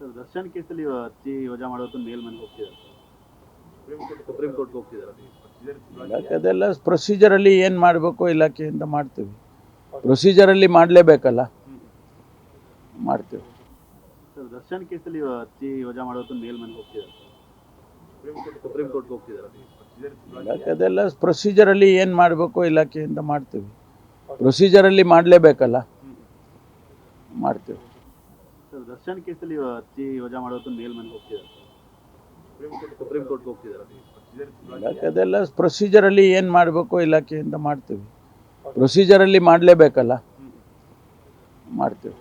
Sir Darshan ಕೇಸಲ್ಲಿ ಅರ್ಜಿ ವಜಾ ಮಾಡೋದು ಮೇಲ್ಮನೆ ಹೋಗ್ತಿದ್ದಾರೆ. ಸುಪ್ರೀಂ ಕೋರ್ಟ್ಗೆ ಹೋಗ್ತಿದ್ದಾರೆ. ಅದೆಲ್ಲ ಪ್ರೊಸೀಜರಲ್ಲಿ ಏನು ಮಾಡಬೇಕು ಇಲಾಖೆಯಿಂದ ಮಾಡ್ತೀವಿ. ಪ್ರೊಸೀಜರಲ್ಲಿ ಮಾಡಲೇಬೇಕಲ್ಲ. ಮಾಡ್ತೀವಿ. ಸರ್ ದರ್ಶನ್ ಕೇಸಲ್ಲಿ ಅರ್ಜಿ ವಜಾ ಮಾಡೋದು ಮೇಲ್ಮನೆ ಹೋಗ್ತಿದ್ದಾರೆ. ಸುಪ್ರೀಂ ಕೋರ್ಟ್ಗೆ ಹೋಗ್ತಿದ್ದಾರೆ. ಅದೆಲ್ಲ ಅದೆಲ್ಲ ಪ್ರೊಸೀಜರಲ್ಲಿ ಏನು ಮಾಡಬೇಕು ಇಲಾಖೆಯಿಂದ ಮಾಡ್ತೀವಿ. ಪ್ರೊಸೀಜರಲ್ಲಿ ಮಾಡಲೇಬೇಕಲ್ಲ. ಮಾಡ್ತೀವಿ. ಸರ್ ದರ್ಶನ್ ಕೇಸಲ್ಲಿ ಅರ್ಜಿ ವಜಾ ಮಾಡೋದು ಮೇಲ್ಮನೆಗೆ ಹೋಗ್ತಿದ್ದಾರೆ. ಸುಪ್ರೀಂ ಕೋರ್ಟ್ಗೆ ಹೋಗ್ತಿದ್ದಾರೆ. ಅದೆಲ್ಲ ಪ್ರೊಸೀಜರಲ್ಲಿ ಏನು ಮಾಡಬೇಕು ಇಲಾಖೆಯಿಂದ ಮಾಡ್ತೀವಿ. ಪ್ರೊಸೀಜರಲ್ಲಿ ಮಾಡಲೇಬೇಕಲ್ಲ? ಮಾಡ್ತೀವಿ.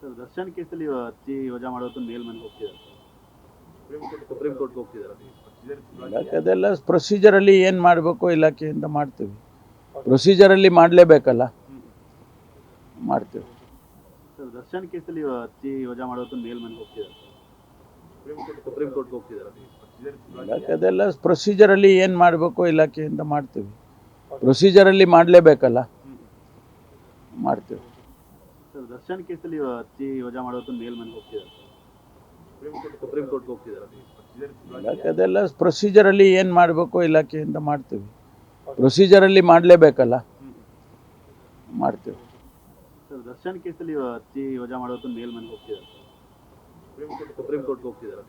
ಸರ್ ದರ್ಶನ್ ಕೇಸಲ್ಲಿ ಅರ್ಜಿ ವಜಾ ಮಾಡೋದು ಮೇಲ್ಮನೆಗೆ ಹೋಗ್ತಿದ್ದಾರೆ. ಸುಪ್ರೀಂ ಕೋರ್ಟ್ಗೆ ಹೋಗ್ತಿದ್ದಾರೆ. ಅದೆಲ್ಲ ಪ್ರೊಸೀಜರಲ್ಲಿ ಏನು ಮಾಡಬೇಕು ಇಲಾಖೆಯಿಂದ ಮಾಡ್ತೀವಿ. ಪ್ರೊಸೀಜರಲ್ಲಿ ಮಾಡಲೇಬೇಕಲ್ಲ? ಮಾಡ್ತೀವಿ. ದರ್ಶನ್ ಕೇಸಲ್ಲಿ ಅರ್ಜಿ ವಜಾ ಮಾಡೋದು ಮೇಲ್ಮನೆಗೆ ಹೋಗ್ತಿದ್ದಾರೆ ಸುಪ್ರೀಂ ಕೋರ್ಟ್ಗೆ ಹೋಗ್ತಿದ್ದಾರೆ ಏನ್ ಅದೆಲ್ಲ ಪ್ರೊಸೀಜರಲ್ಲಿ ಏನು ಮಾಡಬೇಕು ಇಲಾಖೆಯಿಂದ ಮಾಡ್ತೀವಿ. ಪ್ರೊಸೀಜರಲ್ಲಿ ಮಾಡಲೇಬೇಕಲ್ಲ? ಮಾಡ್ತೀವಿ. ಸರ್ ದರ್ಶನ್ ಕೇಸಲ್ಲಿ ಅರ್ಜಿ ವಜಾ ಮಾಡೋದು ಮೇಲ್ಮನೆಗೆ ಹೋಗ್ತಿದ್ದಾರೆ ಸುಪ್ರೀಂ ಕೋರ್ಟ್ಗೆ ಹೋಗ್ತಿದ್ದಾರೆ ಇಲಾಖೆ ಅದೆಲ್ಲ ಪ್ರೊಸೀಜರಲ್ಲಿ ಏನು ಮಾಡಬೇಕು ಇಲಾಖೆಯಿಂದ ಮಾಡ್ತೀವಿ. ಪ್ರೊಸೀಜರಲ್ಲಿ ಮಾಡಲೇಬೇಕಲ್ಲ? ಮಾಡ್ತೀವಿ. ಸರ್ ದರ್ಶನ್ ಕೇಸಲ್ಲಿ ಅರ್ಜಿ ವಜಾ ಮಾಡೋದು ಮೇಲ್ಮನೆ ಹೋಗ್ತಿದ್ದಾರೆ ಸುಪ್ರೀಂ ಕೋರ್ಟ್ಗೆ ಹೋಗ್ತಿದ್ದಾರೆ.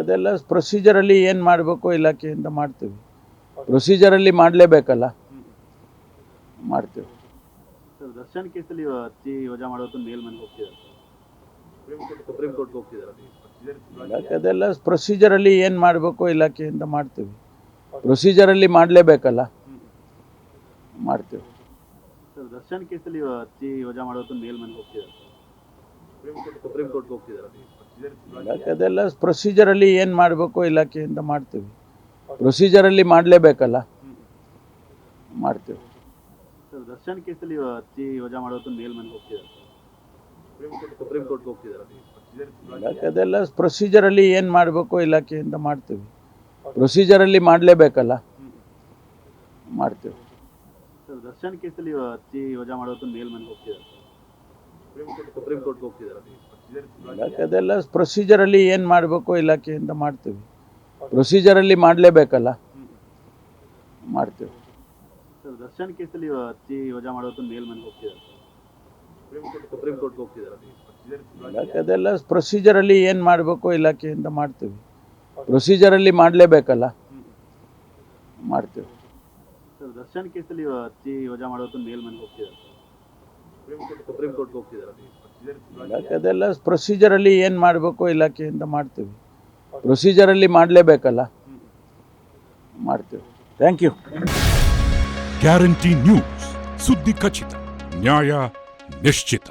ಅದೆಲ್ಲ ಪ್ರೊಸೀಜರಲ್ಲಿ ಏನು ಮಾಡಬೇಕು ಇಲಾಖೆಯಿಂದ ಮಾಡ್ತೀವಿ. ಪ್ರೊಸೀಜರಲ್ಲಿ ಮಾಡಲೇಬೇಕಲ್ಲ? ಮಾಡ್ತೀವಿ. ಸರ್ ದರ್ಶನ್ ಕೇಸಲ್ಲಿ ಅರ್ಜಿ ವಜಾ ಮಾಡೋದು ಮೇಲ್ಮನೆ ಹೋಗ್ತಿದ್ದಾರೆ ಸುಪ್ರೀಂ ಕೋರ್ಟ್ಗೆ ಹೋಗ್ತಿದ್ದಾರೆ. ಅದೆಲ್ಲ ಪ್ರೊಸೀಜರಲ್ಲಿ ಏನು ಮಾಡಬೇಕು ಇಲಾಖೆಯಿಂದ ಮಾಡ್ತೀವಿ. ಪ್ರೊಸೀಜರಲ್ಲಿ ಮಾಡಲೇಬೇಕಲ್ಲ? ಮಾಡ್ತೀವಿ. ಸರ್ ದರ್ಶನ್ ಕೇಸಲ್ಲಿ ಅರ್ಜಿ ವಜಾ ಮಾಡೋದು ಮೇಲ್ಮನೆ ಹೋಗ್ತಿದ್ದಾರೆ. ಸುಪ್ರೀಂ ಕೋರ್ಟ್ಗೆ ಹೋಗ್ತಿದ್ದಾರೆ. ಏನ್ ಅದೆಲ್ಲ ಪ್ರೊಸೀಜರಲ್ಲಿ ಏನು ಮಾಡಬೇಕು ಇಲಾಖೆಯಿಂದ ಮಾಡ್ತೀವಿ. ಪ್ರೊಸೀಜರಲ್ಲಿ ಮಾಡಲೇಬೇಕಲ್ಲ? ಮಾಡ್ತೀವಿ. ಸರ್ ದರ್ಶನ್ ಕೇಸಲ್ಲಿ ಅರ್ಜಿ ವಜಾ ಮಾಡೋದು ಮೇಲ್ಮನೆ ಹೋಗ್ತಿದ್ದಾರೆ. ಸುಪ್ರೀಂ ಕೋರ್ಟ್ಗೆ ಹೋಗ್ತಿದ್ದಾರೆ. ಅದೆಲ್ಲ ಪ್ರೊಸೀಜರಲ್ಲಿ ಏನು ಮಾಡಬೇಕು ಇಲಾಖೆಯಿಂದ ಮಾಡ್ತೀವಿ. ಪ್ರೊಸೀಜರಲ್ಲಿ ಮಾಡಲೇಬೇಕಲ್ಲ? ಮಾಡ್ತೀವಿ. ಸರ್ ದರ್ಶನ್ ಕೇಸಲ್ಲಿ ಅರ್ಜಿ ವಜಾ ಮಾಡೋದು ಮೇಲ್ಮನೆಗೆ ಹೋಗ್ತಿದ್ದಾರೆ ಸುಪ್ರೀಂ ಕೋರ್ಟ್ಗೆ ಹೋಗ್ತಿದ್ದಾರೆ ಅದೆಲ್ಲ ಪ್ರೊಸೀಜರಲ್ಲಿ ಏನು ಮಾಡಬೇಕು ಇಲಾಖೆಯಿಂದ ಮಾಡ್ತೀವಿ. ಪ್ರೊಸೀಜರಲ್ಲಿ ಮಾಡಲೇಬೇಕಲ್ಲ? ಮಾಡ್ತೀವಿ. ಸರ್ ದರ್ಶನ್ ಕೇಸಲ್ಲಿ ಅರ್ಜಿ ವಜಾ ಮಾಡೋದು ಮೇಲ್ಮನೆಗೆ ಹೋಗ್ತಿದ್ದಾರೆ ಸುಪ್ರೀಂ ಕೋರ್ಟ್ಗೆ ಹೋಗ್ತಿದ್ದಾರೆ ಅದೆಲ್ಲ ಪ್ರೊಸೀಜರಲ್ಲಿ ಏನು ಮಾಡಬೇಕು ಇಲಾಖೆಯಿಂದ ಮಾಡ್ತೀವಿ. ಪ್ರೊಸೀಜರಲ್ಲಿ ಮಾಡಲೇಬೇಕಲ್ಲ? ಮಾಡ್ತೀವಿ. ದರ್ಶನ್ ಕೇಸಲ್ಲಿ ಅರ್ಜಿ ವಜಾ ಮಾಡೋದು ಮೇಲ್ಮನೆಗೆ ಹೋಗ್ತಿದ್ದಾರೆ. ಸುಪ್ರೀಂ ಕೋರ್ಟ್ಗೆ ಹೋಗ್ತಿದ್ದಾರೆ. ಅದೆಲ್ಲ ಪ್ರೊಸೀಜರಲ್ಲಿ ಏನು ಮಾಡಬೇಕು ಇಲಾಖೆಯಿಂದ ಮಾಡ್ತೀವಿ. ಪ್ರೊಸೀಜರಲ್ಲಿ ಮಾಡಲೇಬೇಕಲ್ಲ? ಮಾಡ್ತೀವಿ. ಥ್ಯಾಂಕ್ ಯು ಗ್ಯಾರಂಟಿ ನ್ಯೂಸ್ ಸುದ್ದಿ ಖಚಿತ ನ್ಯಾಯ ನಿಶ್ಚಿತ